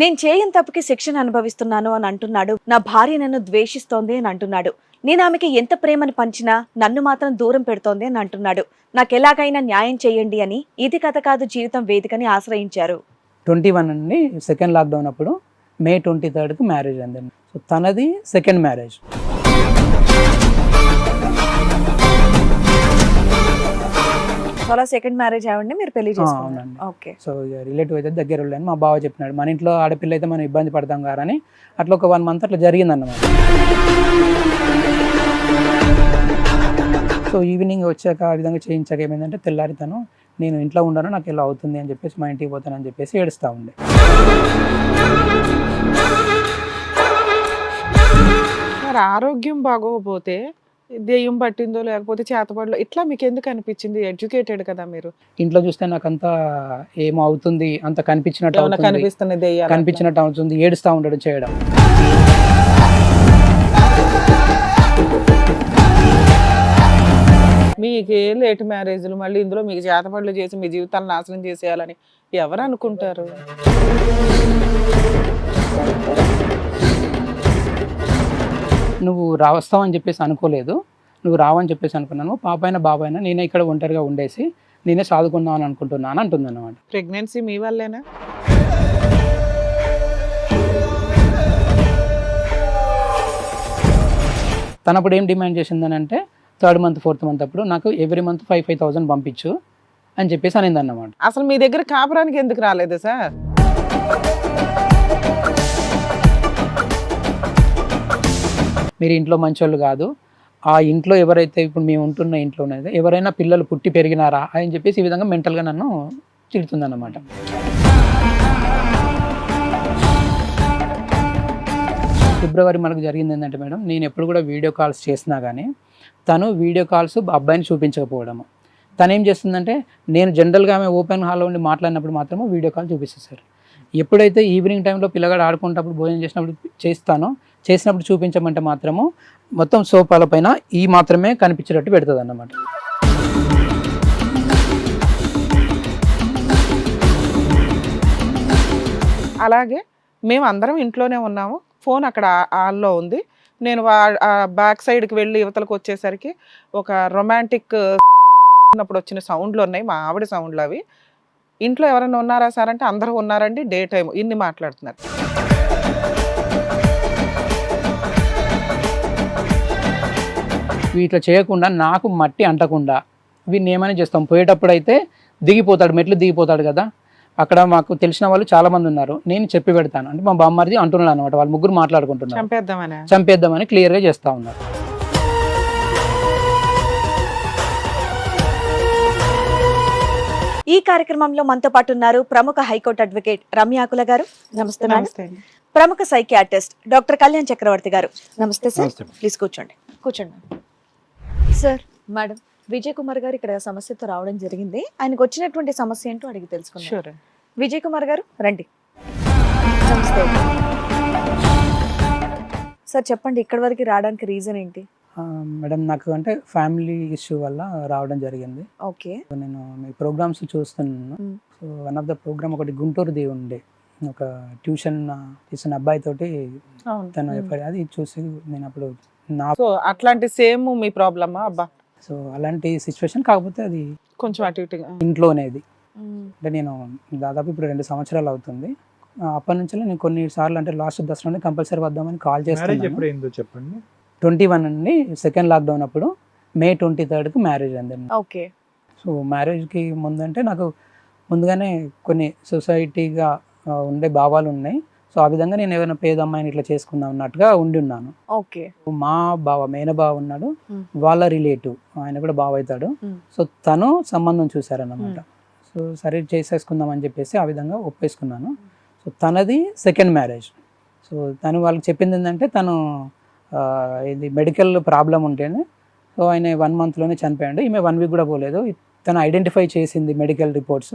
నేను చేయని తప్పుకి శిక్షణ అనుభవిస్తున్నాను అని అంటున్నాడు. నా భార్య నన్ను ద్వేషిస్తోంది అని అంటున్నాడు. నేను ఆమెకి ఎంత ప్రేమను పంచినా నన్ను మాత్రం దూరం పెడుతోంది అని అంటున్నాడు. నాకెలాగైనా న్యాయం చేయండి అని ఇది కథ కాదు జీవితం వేదికని ఆశ్రయించారు. ట్వంటీ వన్ అండి సెకండ్ లాక్డౌన్ అప్పుడు మే ట్వంటీ థర్డ్కి మ్యారేజ్ అందండి సో తనది సెకండ్ మ్యారేజ్ అలా సెకండ్ మ్యారేజ్ అవ్వండి మీరు పెళ్ళి అవునండి. ఓకే సో రిలేటివ్ అయితే దగ్గర వెళ్ళాను మా బావ చెప్పినాడు మన ఇంట్లో ఆడపిల్ల అయితే మనం ఇబ్బంది పడతాం అని. అట్లా ఒక వన్ మంత్ అట్లా జరిగిందన్నమాట. సో ఈవినింగ్ వచ్చాక ఆ విధంగా చేయించాక ఏమైందంటే తెల్లారి తను నేను ఇంట్లో ఉండను నాకు ఇలా అవుతుంది అని చెప్పేసి మా ఇంటికి పోతానని చెప్పేసి ఏడుస్తూ ఉండే. మరి ఆరోగ్యం బాగోకపోతే దెయ్యం పట్టిందో లేకపోతే చేతపడలో ఇట్లా మీకు ఎందుకు అనిపించింది? ఎడ్యుకేటెడ్ కదా మీరు. ఇంట్లో చూస్తే నాకు అంతా ఏమో అవుతుంది అంత కనిపించినట్టు కనిపిస్తున్న దెయ్యాలు కనిపించినట్టు అవుతుంది ఏడుస్తూ ఉండడం చేయడం. మీకే లేట్ మ్యారేజ్లు మళ్ళీ ఇందులో మీకు చేతపడలు చేసి మీ జీవితాలను నాశనం చేసేయాలని ఎవరు అనుకుంటారు? నువ్వు రా వస్తావని చెప్పేసి అనుకోలేదు. నువ్వు రావని చెప్పేసి అనుకున్నాను. పాప అయినా బాబాయ్ అయినా నేనే ఇక్కడ ఒంటరిగా ఉండేసి నేనే చదువుకుందామని అనుకుంటున్నాను అంటుంది అనమాట ప్రెగ్నెన్సీ మీ వల్లేనా? తను అప్పుడు ఏం డిమాండ్ చేసిందని అంటే థర్డ్ మంత్ ఫోర్త్ మంత్ అప్పుడు నాకు every month five five thousand పంపించు అని చెప్పేసి అనింది అన్నమాట అసలు మీ దగ్గర కాపురానికి ఎందుకు రాలేదు సార్? మీరు ఇంట్లో మంచోళ్ళు కాదు. ఆ ఇంట్లో ఎవరైతే ఇప్పుడు మేము ఉంటున్న ఇంట్లోనే ఎవరైనా పిల్లలు పుట్టి పెరిగినారా అని చెప్పేసి ఈ విధంగా మెంటల్గా నన్ను తిడుతుందన్నమాట. ఫిబ్రవరి మనకు జరిగింది ఏంటంటే మేడం నేను ఎప్పుడు కూడా వీడియో కాల్స్ చేసినా కానీ తను వీడియో కాల్స్ అబ్బాయిని చూపించకపోవడము. తను ఏం చేస్తుందంటే నేను జనరల్గా ఆమె ఓపెన్ హాల్లో ఉండి మాట్లాడినప్పుడు మాత్రమే వీడియో కాల్ చూపిస్తారు ఎప్పుడైతే ఈవినింగ్ టైంలో పిల్లగాడు ఆడుకుంటప్పుడు భోజనం చేసినప్పుడు చేస్తానో చేసినప్పుడు చూపించమంటే మాత్రము మొత్తం సోఫాల పైన ఈ మాత్రమే కనిపించేటట్టు పెడుతుంది అన్నమాట అలాగే మేము అందరం ఇంట్లోనే ఉన్నాము. ఫోన్ అక్కడ హాల్లో ఉంది. నేను వా- ఆ బ్యాక్ సైడ్కి వెళ్ళి యువతలకు వచ్చేసరికి ఒక రొమాంటిక్ ఉన్నప్పుడు వచ్చిన సౌండ్లు ఉన్నాయి. మా ఆవిడ సౌండ్లు అవి. ఇంట్లో ఎవరైనా ఉన్నారా సార్ అంటే అందరూ ఉన్నారండి. డే టైం ఇన్ని మాట్లాడుతున్నారు. ఇట్లా చేయకుండా నాకు మట్టి అంటకుండా వీడిని ఏమైనా చేస్తాం. పోయేటప్పుడు అయితే దిగిపోతాడు మెట్లు దిగిపోతాడు కదా. అక్కడ మాకు తెలిసిన వాళ్ళు చాలా మంది ఉన్నారు. నేను చెప్పి పెడతాను. అంటే మా బామ్మరిది అంటున్నాడు అనమాట వాళ్ళు ముగ్గురు మాట్లాడుకుంటున్నారు. చంపేద్దామని? చంపేద్దామని క్లియర్గా చేస్తా ఉన్నారు. ఈ కార్యక్రమంలో మనతో పాటు ఉన్నారు ప్రముఖ హైకోర్టు అడ్వకేట్ రమ్యాకుల గారు. నమస్తే నమస్తే. ప్రముఖ సైకియాట్రిస్ట్ డాక్టర్ కళ్యాణ్ చక్రవర్తి గారు. నమస్తే సార్. నమస్తే. ప్లీజ్ కూర్చోండి. కూర్చోండి. సార్. మేడం విజయ్ కుమార్ గారు ఇక్కడ సమస్యతో రావడం జరిగింది. ఆయనకు వచ్చినటువంటి సమస్య ఏంటో అడిగి తెలుసుకుందాం. షూర్ విజయ్ కుమార్ గారు రండి. నమస్తే. సార్ చెప్పండి ఇక్కడి వరకు రావడానికి రీజన్ ఏంటి? ఆ, మేడం నాకు అంటే ఫ్యామిలీ ఇష్యూ వల్ల రావడం జరిగింది. ఓకే. నేను మీ ప్రోగ్రామ్స్ చూస్తున్నాను. So one of the programme ఒకటి గుంటూరుది ఉండే. ఒక ట్యూషన్ చేసిన అబ్బాయి తోటి అవును. తను అది చూసి నేను అప్పుడు నా సో అట్లాంటి సేమ్ మీ ప్రాబ్లమా? అబ్బా. సో అలాంటి సిచ్యువేషన్ కాకపోతే అది కొంచెం అటు ఇటుగా ఇంట్లోనేది. అంటే నేను దాదాపు ఇప్పుడు రెండు సంవత్సరాలు అవుతుంది. అప్పటి నుంచి నేను కొన్ని సార్లు అంటే లాస్ట్ దసరా కంపల్సరీ వద్దామని కాల్ చేస్తాను చెప్పండి. ట్వంటీ వన్ అండి సెకండ్ లాక్డౌన్ అప్పుడు మే ట్వంటీ థర్డ్కి మ్యారేజ్ అండి ఓకే. సో మ్యారేజ్కి ముందంటే నాకు ముందుగానే కొన్ని సొసైటీగా ఉండే భావాలు ఉన్నాయి. సో ఆ విధంగా నేను ఏమైనా పేద అమ్మాయిని ఇట్లా చేసుకుందాం అన్నట్టుగా ఉండి ఉన్నాను. ఓకే. మా బావ మేన బావ ఉన్నాడు. వాళ్ళ రిలేటివ్ ఆయన కూడా బావ అవుతాడు. సో తను సంబంధం చూశారన్నమాట. సో సరే చేసేసుకుందాం అని చెప్పేసి ఆ విధంగా ఒప్పేసుకున్నాను. సో తనది సెకండ్ మ్యారేజ్ సో తను వాళ్ళకి చెప్పింది ఏంటంటే తను ఇది మెడికల్ ప్రాబ్లం ఉంటేనే సో ఆయన వన్ మంత్లోనే చనిపోయాడు. ఈమె వన్ వీక్ కూడా పోలేదు. తను ఐడెంటిఫై చేసింది మెడికల్ రిపోర్ట్స్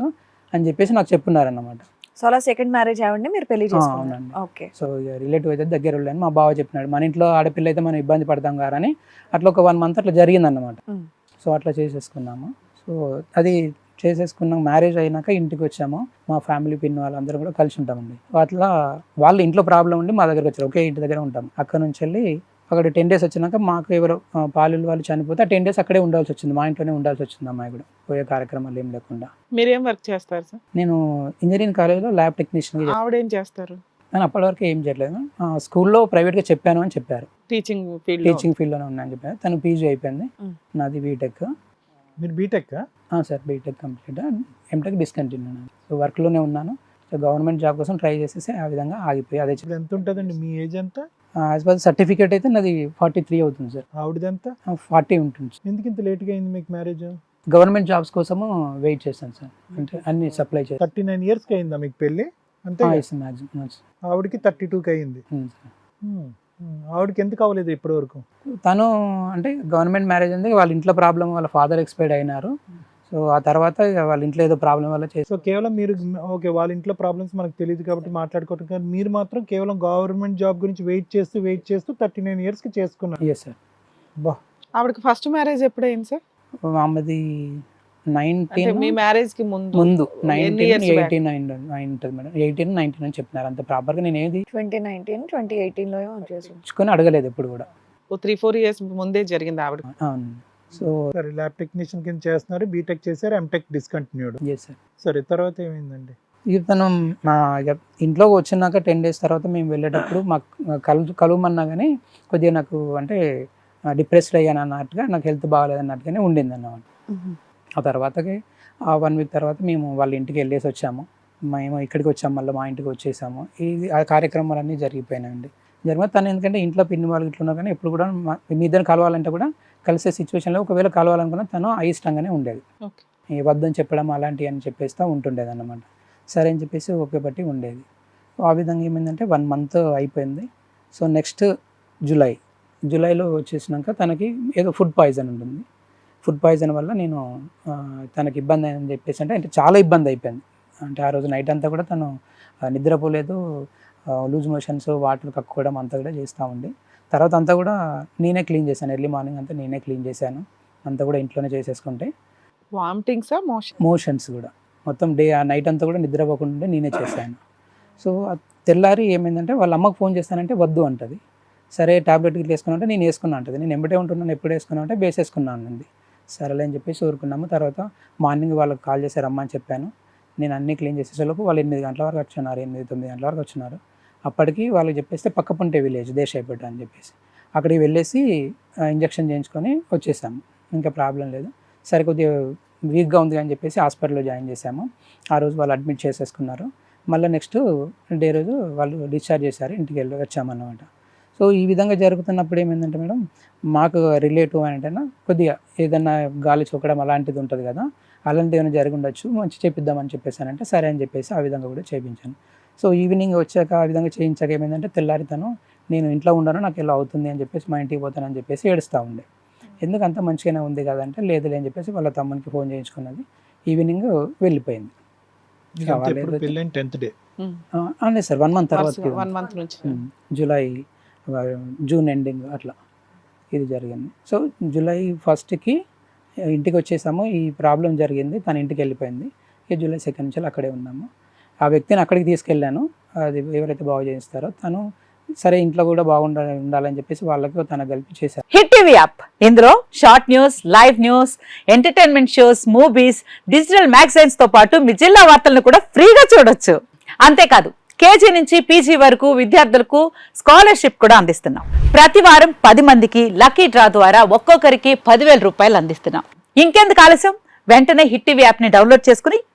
అని చెప్పేసి నాకు చెప్పున్నారన్నమాట. సో అలా సెకండ్ మ్యారేజ్ అవ్వండి మీరు పెళ్ళి అవునండి. ఓకే సో రిలేటివ్ అయితే దగ్గర వెళ్ళాను మా బావ చెప్పినాడు. మన ఇంట్లో ఆడపిల్ల అయితే మనం ఇబ్బంది పడతాం కదా అని అట్లా ఒక వన్ మంత్ అట్లా జరిగిందన్నమాట. మ్మ్. సో అట్లా చేసేసుకున్నాము. సో అది చేసేసుకున్నాం. మ్యారేజ్ అయినాక ఇంటికి వచ్చాము. మా ఫ్యామిలీ పిన్ వాళ్ళందరూ కూడా కలిసి ఉంటామండి. అట్లా వాళ్ళ ఇంట్లో ప్రాబ్లం ఉండి మా దగ్గరికి వచ్చారు. ఒకే ఇంటి దగ్గర ఉంటాం. అక్కడ నుంచి వెళ్ళి అక్కడ టెన్ డేస్ వచ్చినాక మాకు ఎవరో ఆ, పాలులు వాళ్ళు చనిపోతే ఆ టెన్ డేస్ అక్కడే ఉండాల్సి వచ్చింది. మా ఇంట్లోనే ఉండాల్సి వచ్చింది అమ్మాయి కూడా పోయే కార్యక్రమాలు ఏం లేకుండా. మీరేం వర్క్ చేస్తారు సార్? నేను ఇంజనీరింగ్ కాలేజ్లో ల్యాబ్ టెక్నీషియన్ ఆవిడేం చేస్తారు? నేను అప్పటి వరకు ఏం చేయట్లేదు. ఆ, స్కూల్లో ప్రైవేట్గా చెప్పాను అని చెప్పారు. టీచింగ్ ఫీల్డ్ టీచింగ్ ఫీల్డ్లోనే ఉన్నా అని చెప్పారు. తను పీజీ అయిపోయింది. నాది బీటెక్ మీరు BTech sir BTech complete. MTech discontinue so వర్క్లోనే ఉన్నాను. సో గవర్నమెంట్ జాబ్ కోసం ట్రై చేసేసి ఆ విధంగా ఆగిపోయి అదే ఎంత ఉంటుందండి? మీ ఏజ్ ఎంత? యాజ్ పర్ సర్టిఫికేట్ అయితే నాది ఫార్టీ త్రీ అవుతుంది సార్. ఆవిడది ఎంత ఫార్టీ ఉంటుంది ఎందుకు ఇంత లేట్గా అయింది మీకు మ్యారేజ్? గవర్నమెంట్ జాబ్స్ కోసము వెయిట్ చేశాను సార్. అంటే అన్ని సప్లై చేస్తాను థర్టీ నైన్ ఇయర్స్కి అయిందా మీకు పెళ్ళి? అంతే మ్యాక్సిమం ఆవిడకి థర్టీ టూకి అయింది. ఆవిడకి ఎందుకు అవ్వలేదు ఇప్పటి వరకు తను అంటే గవర్నమెంట్ మ్యారేజ్ ఉంది వాళ్ళ ఇంట్లో ప్రాబ్లం వాళ్ళ ఫాదర్ ఎక్స్పైర్డ్ అయినారు. సో ఆ తర్వాత వాళ్ళ ఇంట్లో ఏదో ప్రాబ్లం వల్ల చేసి సో కేవలం మీరు ఓకే వాళ్ళ ఇంట్లో ప్రాబ్లమ్స్ మనకు తెలియదు కాబట్టి మాట్లాడుకోవటం కానీ మీరు మాత్రం కేవలం గవర్నమెంట్ జాబ్ గురించి వెయిట్ చేస్తూ వెయిట్ చేస్తూ థర్టీ నైన్ ఇయర్స్కి చేసుకున్నారు. ఎస్ సార్ బా. ఆవిడకి ఫస్ట్ మ్యారేజ్ ఎప్పుడైంది సార్ ఆమెది నైన్టీన్ మీ మ్యారేజ్కి ముందు. ముందు నైన్టీన్? ఎయిటీన్ నైన్ ఉంటుంది మేడం ఎయిటీన్ నైన్టీన్ అని చెప్పినారు. అంత ప్రాపర్గా నేను ఏది ట్వంటీ నైన్టీన్ ట్వంటీ ఎయిటీన్లో చేసి ఇచ్చుకొని అడగలేదు ఎప్పుడు కూడా. ఓ త్రీ ఫోర్ ఇయర్స్ ముందే జరిగింది ఆవిడ. అవును. సో సరే ల్యాబ్ టెక్నీషియన్ కింద చేస్తున్నారు బీటెక్ చేశారు ఎంటెక్ డిస్కంటిన్యూడ్ సార్ సరే తర్వాత ఏమైందండి? ఇక తను మా ఇక ఇంట్లో వచ్చినాక టెన్ డేస్ తర్వాత మేము వెళ్ళేటప్పుడు మాకు కలు కలవమన్నా కానీ కొద్దిగా నాకు అంటే డిప్రెస్డ్ అయ్యాను అన్నట్టుగా నాకు హెల్త్ బాగాలేదు అన్నట్టుగానే ఉండింది అన్నమాట ఆ తర్వాతకి ఆ వన్ వీక్ తర్వాత మేము వాళ్ళ ఇంటికి వెళ్ళేసి వచ్చాము. మేము ఇక్కడికి వచ్చాము మళ్ళీ మా ఇంటికి వచ్చేసాము. ఇది ఆ కార్యక్రమాలన్నీ జరిగిపోయినాయండి. జరిగిన తను ఎందుకంటే ఇంట్లో పిన్ని వాళ్ళు ఇట్లా ఉన్నారు కానీ ఎప్పుడు కూడా మీ ఇద్దరు కలవాలంటే కూడా కలిసే సిచ్యువేషన్లో ఒకవేళ కలవాలనుకున్నా తను అయిష్టంగానే ఉండేది. వద్దని చెప్పడం అలాంటివి అని చెప్పేస్తూ ఉంటుండేది అన్నమాట సరే అని చెప్పేసి ఓకే బట్టి ఉండేది. ఆ విధంగా ఏమైందంటే వన్ మంత్ అయిపోయింది. సో నెక్స్ట్ జూలై జూలైలో వచ్చేసినాక తనకి ఏదో ఫుడ్ పాయిజన్ ఉంటుంది. ఫుడ్ పాయిజన్ వల్ల నేను తనకి ఇబ్బంది అని చెప్పేసి అంటే అంటే చాలా ఇబ్బంది అయిపోయింది. అంటే ఆ రోజు నైట్ అంతా కూడా తను నిద్రపోలేదు. లూజ్ మోషన్స్ వాటర్ కక్కుకోవడం అంతా కూడా చేస్తూ ఉంది తర్వాత అంతా కూడా నేనే క్లీన్ చేశాను. ఎర్లీ మార్నింగ్ అంతా నేనే క్లీన్ చేశాను. అంతా కూడా ఇంట్లోనే చేసేసుకుంటే. వామిటింగ్స్ మోషన్ మోషన్స్ కూడా. మొత్తం డే ఆ నైట్ అంతా కూడా నిద్రపోకుండా ఉండి నేనే చేశాను. సో తెల్లారి ఏమైందంటే వాళ్ళ అమ్మకు ఫోన్ చేస్తానంటే వద్దు అంటది. సరే టాబ్లెట్ ఇట్లా వేసుకున్నా అంటే నేను వేసుకున్నా అంటది. నేను ఎంబటే ఉంటున్నాను ఎప్పుడు వేసుకున్నా అంటే బేస్ వేసుకున్నాను అంది సరేలే అని చెప్పేసి ఊరుకున్నాము. తర్వాత మార్నింగ్ వాళ్ళకి కాల్ చేసి రమ్మని చెప్పాను. నేను అన్నీ క్లీన్ చేసేసేలోపు వాళ్ళు ఎనిమిది గంటల వరకు వచ్చినారు ఎనిమిది తొమ్మిది గంటల వరకు వచ్చినారు అప్పటికి వాళ్ళకి చెప్పేస్తే పక్క పుంటే విలేజ్ దేశాయపేట అని చెప్పేసి. అక్కడికి వెళ్ళేసి ఇంజక్షన్ చేయించుకొని వచ్చేసాము. ఇంకా ప్రాబ్లం లేదు. సరే కొద్దిగా వీక్గా ఉంది అని చెప్పేసి హాస్పిటల్లో జాయిన్ చేశాము. ఆ రోజు వాళ్ళు అడ్మిట్ చేసేసుకున్నారు. మళ్ళీ నెక్స్ట్ డే రోజు వాళ్ళు డిశ్చార్జ్ చేశారు ఇంటికి వెళ్ళి వచ్చామన్నమాట. సో ఈ విధంగా జరుగుతున్నప్పుడు ఏమైందంటే మేడం మాకు రిలేటివ్ అంటే కొద్దిగా ఏదన్నా గాలి చొక్కడం అలాంటిది ఉంటుంది కదా అలాంటిది ఏమైనా జరిగి ఉండొచ్చు మంచి చేపిద్దామని చెప్పేసానంటే సరే అని చెప్పేసి ఆ విధంగా కూడా చేయించాను సో ఈవినింగ్ వచ్చాక ఆ విధంగా చేయించాక ఏమైందంటే తెల్లారి తను నేను ఇంట్లో ఉండను నాకు ఇలా అవుతుంది అని చెప్పేసి మా ఇంటికి పోతానని చెప్పేసి ఏడుస్తూ ఉండే. ఎందుకు అంత మంచిగానే ఉంది కదంటే లేదులే అని చెప్పేసి వాళ్ళ తమ్మునికి ఫోన్ చేయించుకున్నది. ఈవినింగ్ వెళ్ళిపోయింది. అదే సార్ వన్ మంత్ తర్వాత వన్ మంత్ నుంచి. జూలై జూన్ ఎండింగ్ అట్లా ఇది జరిగింది. సో జూలై ఫస్ట్కి ఇంటికి వచ్చేసాము. ఈ ప్రాబ్లం జరిగింది తన ఇంటికి వెళ్ళిపోయింది. ఇక జూలై సెకండ్ నుంచి అక్కడే ఉన్నాము. ఆ వ్యక్తిని అక్కడికి తీసుకెళ్ళాను. అది ఎవరైతే బాగు చేయిస్తారో తను సరే ఇంట్లో కూడా బాగుండాలి ఉండాలని చెప్పేసి వాళ్ళకి తన కలిపి చేశారు. Hit TV app. ఇందులో short news live news entertainment shows movies digital మ్యాగజైన్స్తో పాటు మీ జిల్లా వార్తలను కూడా ఫ్రీగా చూడొచ్చు. అంతేకాదు కేజీ నుంచి పీజీ వరకు విద్యార్థులకు స్కాలర్షిప్ కూడా అందిస్తున్నాం. ప్రతి వారం పది మందికి లక్కీ డ్రా ద్వారా ఒక్కొక్కరికి పదివేల రూపాయలు అందిస్తున్నాం. ఇంకెందుకు ఆలస్యం? వెంటనే హిట్ టీవీ యాప్ని డౌన్లోడ్ చేసుకుని